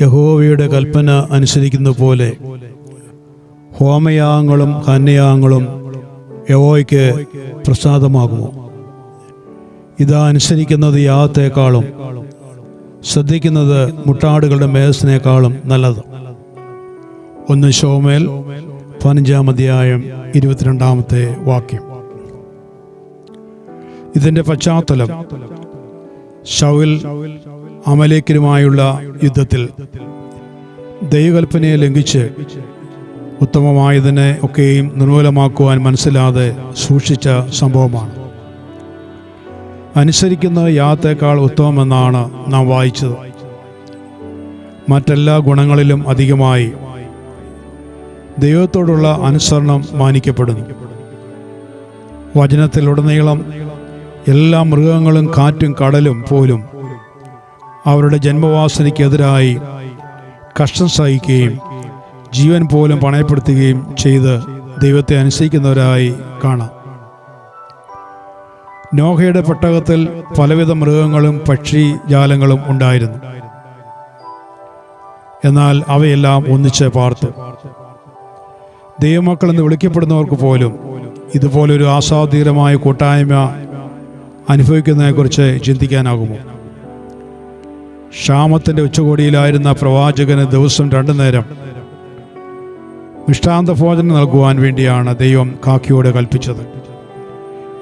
യഹോവയുടെ കൽപ്പന അനുസരിക്കുന്ന പോലെ ഹോമയാഗങ്ങളും കന്യാഗങ്ങളും യഹോയ്ക്ക് പ്രസാദമാകുമോ? ഇതാ അനുസരിക്കുന്നത് യാഗത്തേക്കാളും ശ്രദ്ധിക്കുന്നത് മുട്ടാടുകളുടെ മേധസ്സിനേക്കാളും നല്ലത്. ഒന്ന് ഷോമേൽ പതിനഞ്ചാം അധ്യായം ഇരുപത്തിരണ്ടാമത്തെ വാക്യം. ഇതിന്റെ പശ്ചാത്തലം ഷൗൽ അമലേക്കരുമായുള്ള യുദ്ധത്തിൽ. ദൈവകൽപ്പനയെ ലംഘിച്ച് ഉത്തമമായതിനെ ഒക്കെയും നിർമൂലമാക്കുവാൻ മനസ്സിലാതെ സൂക്ഷിച്ച സംഭവമാണ്. അനുസരിക്കുന്ന യാത്തേക്കാൾ ഉത്തമമെന്നാണ് നാം വായിച്ചത്. മറ്റെല്ലാ ഗുണങ്ങളിലും അധികമായി ദൈവത്തോടുള്ള അനുസരണം മാനിക്കപ്പെടുന്നു. വചനത്തിലുടനീളം എല്ലാ മൃഗങ്ങളും കാറ്റും കടലും പോലും അവരുടെ ജന്മവാസനയ്ക്കെതിരായി കഷ്ടം സഹിക്കുകയും ജീവൻ പോലും പണയപ്പെടുത്തുകയും ചെയ്ത് ദൈവത്തെ അനുസരിക്കുന്നവരായി കാണാം. നോഹയുടെ പെട്ടകത്തിൽ പലവിധ മൃഗങ്ങളും പക്ഷി ജാലങ്ങളും ഉണ്ടായിരുന്നു. എന്നാൽ അവയെല്ലാം ഒന്നിച്ച് പാർത്തു. ദൈവമക്കൾ എന്ന് വിളിക്കപ്പെടുന്നവർക്ക് പോലും ഇതുപോലൊരു ആസ്വാദീകരമായ കൂട്ടായ്മ അനുഭവിക്കുന്നതിനെക്കുറിച്ച് ചിന്തിക്കാനാകുമോ? ക്ഷാമത്തിന്റെ ഉച്ചകോടിയിലായിരുന്ന പ്രവാചകന് ദിവസം രണ്ടു നേരം മിഷ്ടാന്ത ഭോജനം നൽകുവാൻ വേണ്ടിയാണ് ദൈവം കാക്കയോട് കൽപ്പിച്ചത്.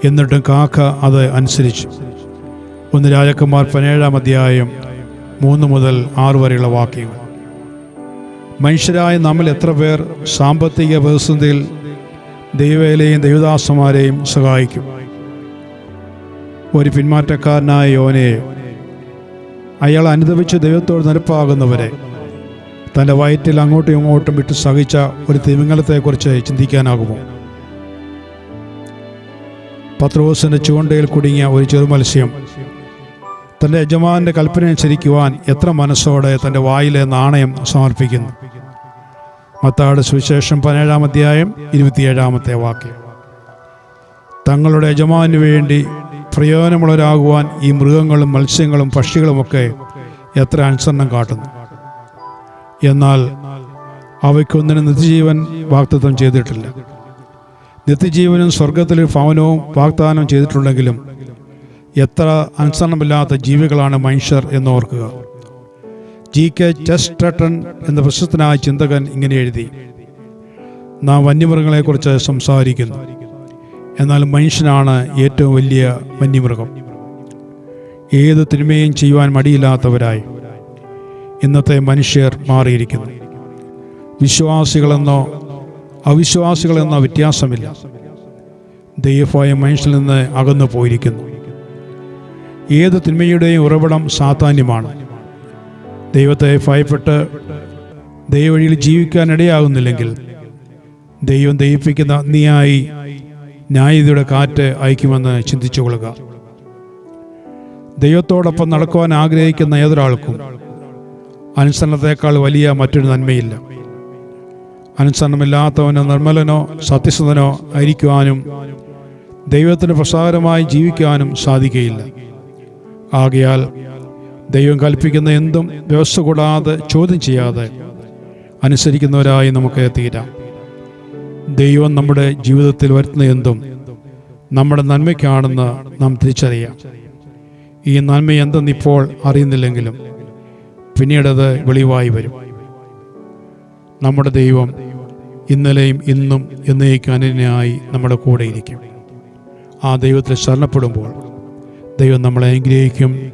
എന്നിട്ടും കാക്ക അത് അനുസരിച്ചു. ഒന്ന് രാജകുമാർ പതിനേഴാം അധ്യായം മൂന്ന് മുതൽ ആറ് വരെയുള്ള വാക്യങ്ങൾ. മനുഷ്യരായ നമ്മൾ എത്ര പേർ സാമ്പത്തിക പ്രതിസന്ധിയിൽ ദൈവയിലെയും ദൈവദാസന്മാരെയും സഹായിക്കും. ഒരു പിന്മാറ്റക്കാരനായ യോനയെ അയാൾ അനുദവിച്ച് ദൈവത്തോട് നിരപ്പാകുന്നവരെ തന്റെ വയറ്റിൽ അങ്ങോട്ടും ഇങ്ങോട്ടും വിട്ട് സഹിച്ച ഒരു തിമിംഗലത്തെക്കുറിച്ച് ചിന്തിക്കാനാകുമോ? പത്രോസിന്റെ ചൂണ്ടയിൽ കുടുങ്ങിയ ഒരു ചെറുമത്സ്യം. തന്റെ യജമാനന്റെ കൽപ്പന അനുസരിക്കുവാൻ എത്ര മനസ്സോടെ തന്റെ വായിലെ നാണയം സമർപ്പിക്കുന്നു. മത്താട് സുവിശേഷം പതിനേഴാം അധ്യായം ഇരുപത്തിയേഴാമത്തെ വാക്യം. തങ്ങളുടെ യജമാനു വേണ്ടി പ്രയോജനമുള്ളവരാകുവാൻ ഈ മൃഗങ്ങളും മത്സ്യങ്ങളും പക്ഷികളുമൊക്കെ എത്ര അനുസരണം കാട്ടുന്നു. എന്നാൽ അവയ്ക്കൊന്നിനും നിത്യജീവൻ വാഗ്ദത്തം ചെയ്തിട്ടില്ല. നിത്യജീവനും സ്വർഗത്തിലെ ഭവനവും വാഗ്ദാനം ചെയ്തിട്ടുണ്ടെങ്കിലും എത്ര അനുസരണമില്ലാത്ത ജീവികളാണ് മനുഷ്യർ എന്ന് ഓർക്കുക ജി കെ ചെസ്റ്റൺ എന്ന പ്രശസ്തനായ ചിന്തകൻ ഇങ്ങനെ എഴുതി നാം വന്യമൃഗങ്ങളെക്കുറിച്ച് സംസാരിക്കുന്നു. എന്നാൽ മനുഷ്യനാണ് ഏറ്റവും വലിയ വന്യമൃഗം. ഏത് തിന്മയും ചെയ്യുവാൻ മടിയില്ലാത്തവരായി. ഇന്നത്തെ മനുഷ്യർ മാറിയിരിക്കുന്നു. വിശ്വാസികളെന്നോ അവിശ്വാസികളെന്നോ വ്യത്യാസമില്ല. ദൈവഭയം മനുഷ്യനിൽ നിന്ന് അകന്നു പോയിരിക്കുന്നു. ഏത് തിന്മയുടെയും ഉറവിടം സാധാന്യമാണ് ദൈവത്തെ ഭയപ്പെട്ട് ദൈവവഴിയിൽ ജീവിക്കാനിടയാകുന്നില്ലെങ്കിൽ ദൈവം ദയിപ്പിക്കുന്ന അഗ്നിയായി ന്യായതയുടെ കാറ്റ് അയക്കുമെന്ന് ചിന്തിച്ചുകൊള്ളുക ദൈവത്തോടൊപ്പം നടക്കുവാൻ ആഗ്രഹിക്കുന്ന ഏതൊരാൾക്കും അനുസരണത്തെക്കാൾ വലിയ മറ്റൊരു നന്മയില്ല. അനുസരണമില്ലാത്തവനോ നിർമ്മലനോ സത്യസന്ധനോ ആയിരിക്കുവാനും ദൈവത്തിന് പ്രസാരമായി ജീവിക്കുവാനും സാധിക്കുകയില്ല. ആകയാൽ ദൈവം കൽപ്പിക്കുന്ന എന്തും വ്യവസ്ഥ കൂടാതെ ചോദ്യം ചെയ്യാതെ അനുസരിക്കുന്നവരായി നമുക്ക് തീരാം. ദൈവം നമ്മുടെ ജീവിതത്തിൽ വരുത്തുന്ന എന്തും നമ്മുടെ നന്മയ്ക്കാണെന്ന് നാം തിരിച്ചറിയാം. ഈ നന്മ എന്തെന്ന് ഇപ്പോൾ അറിയുന്നില്ലെങ്കിലും പിന്നീടത് വെളിവായി വരും. നമ്മുടെ ദൈവം ഇന്നലെയും ഇന്നും എന്നേക്കും അനന്യനായി നമ്മുടെ കൂടെ ഇരിക്കും. ആ ദൈവത്തിൽ ശരണപ്പെടുമ്പോൾ ദൈവം നമ്മളെ അനുഗ്രഹിക്കും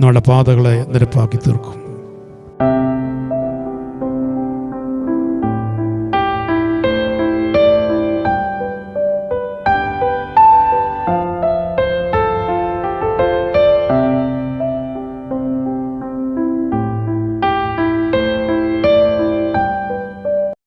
നമ്മുടെ പാതകളെ നിരപ്പാക്കി തീർക്കും.